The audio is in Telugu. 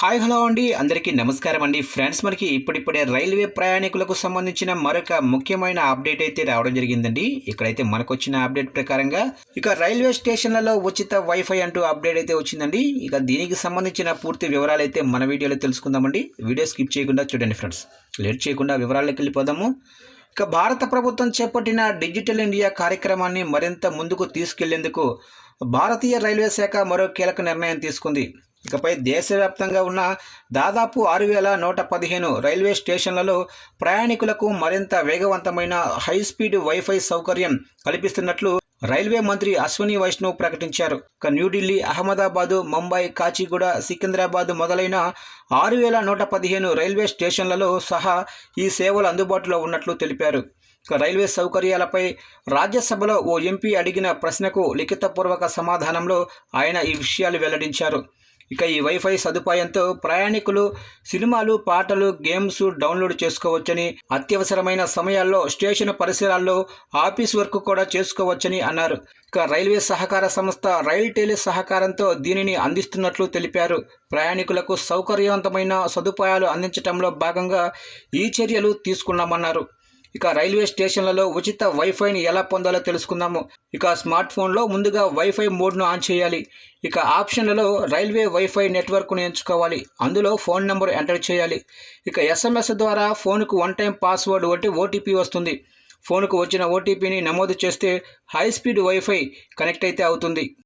హాయ్ హలో అండి. అందరికీ నమస్కారం అండి. ఫ్రెండ్స్ మనకి ఇప్పుడిప్పుడే రైల్వే ప్రయాణికులకు సంబంధించిన మరొక ముఖ్యమైన అప్డేట్ అయితే రావడం జరిగిందండి. ఇక్కడైతే మనకు వచ్చిన అప్డేట్ ప్రకారంగా ఇక రైల్వే స్టేషన్లలో ఉచిత వైఫై అంటూ అప్డేట్ అయితే వచ్చిందండి. ఇక దీనికి సంబంధించిన పూర్తి వివరాలు అయితే మన వీడియోలో తెలుసుకుందామండి. వీడియో స్కిప్ చేయకుండా చూడండి ఫ్రెండ్స్. లేట్ చేయకుండా వివరాల్లోకి వెళ్ళిపోదాము. ఇక భారత ప్రభుత్వం చేపట్టిన డిజిటల్ ఇండియా కార్యక్రమాన్ని మరింత ముందుకు తీసుకెళ్ళేందుకు భారతీయ రైల్వే శాఖ మరో కీలక నిర్ణయం తీసుకుంది. ఇకపై దేశవ్యాప్తంగా ఉన్న దాదాపు ఆరు వేల నూట పదిహేను రైల్వే స్టేషన్లలో ప్రయాణికులకు మరింత వేగవంతమైన హై స్పీడ్ వైఫై సౌకర్యం కల్పిస్తున్నట్లు రైల్వే మంత్రి అశ్విని వైష్ణవ్ ప్రకటించారు. ఇక న్యూఢిల్లీ అహ్మదాబాదు ముంబై కాచిగూడ సికింద్రాబాద్ మొదలైన ఆరు వేల నూట పదిహేను రైల్వే స్టేషన్లలో సహా ఈ సేవలు అందుబాటులో ఉన్నట్లు తెలిపారు. రైల్వే సౌకర్యాలపై రాజ్యసభలో ఓ ఎంపీ అడిగిన ప్రశ్నకు లిఖితపూర్వక సమాధానంలో ఆయన ఈ విషయాలు వెల్లడించారు. ఇక ఈ వైఫై సదుపాయంతో ప్రయాణికులు సినిమాలు పాటలు గేమ్స్ డౌన్లోడ్ చేసుకోవచ్చని అత్యవసరమైన సమయాల్లో స్టేషన్ పరిసరాల్లో ఆఫీస్ వర్క్ కూడా చేసుకోవచ్చని అన్నారు. ఇక రైల్వే సహకార సంస్థ రైల్ టెలి సహకారంతో దీనిని అందిస్తున్నట్లు తెలిపారు. ప్రయాణికులకు సౌకర్యవంతమైన సదుపాయాలు అందించడంలో భాగంగా ఈ చర్యలు తీసుకున్నామన్నారు. ఇక రైల్వే స్టేషన్లలో ఉచిత వైఫైని ఎలా పొందాలో తెలుసుకుందాము. ఇక స్మార్ట్ ఫోన్లో ముందుగా వైఫై మోడ్ను ఆన్ చేయాలి. ఇక ఆప్షన్లలో రైల్వే వైఫై నెట్వర్క్ను ఎంచుకోవాలి. అందులో ఫోన్ నెంబర్ ఎంటర్ చేయాలి. ఇక ఎస్ఎంఎస్ ద్వారా ఫోన్కు వన్ టైం పాస్వర్డ్ ఒకటి ఓటీపీ వస్తుంది. ఫోన్కు వచ్చిన ఓటీపీని నమోదు చేస్తే హై స్పీడ్ వైఫై కనెక్ట్ అయితే అవుతుంది.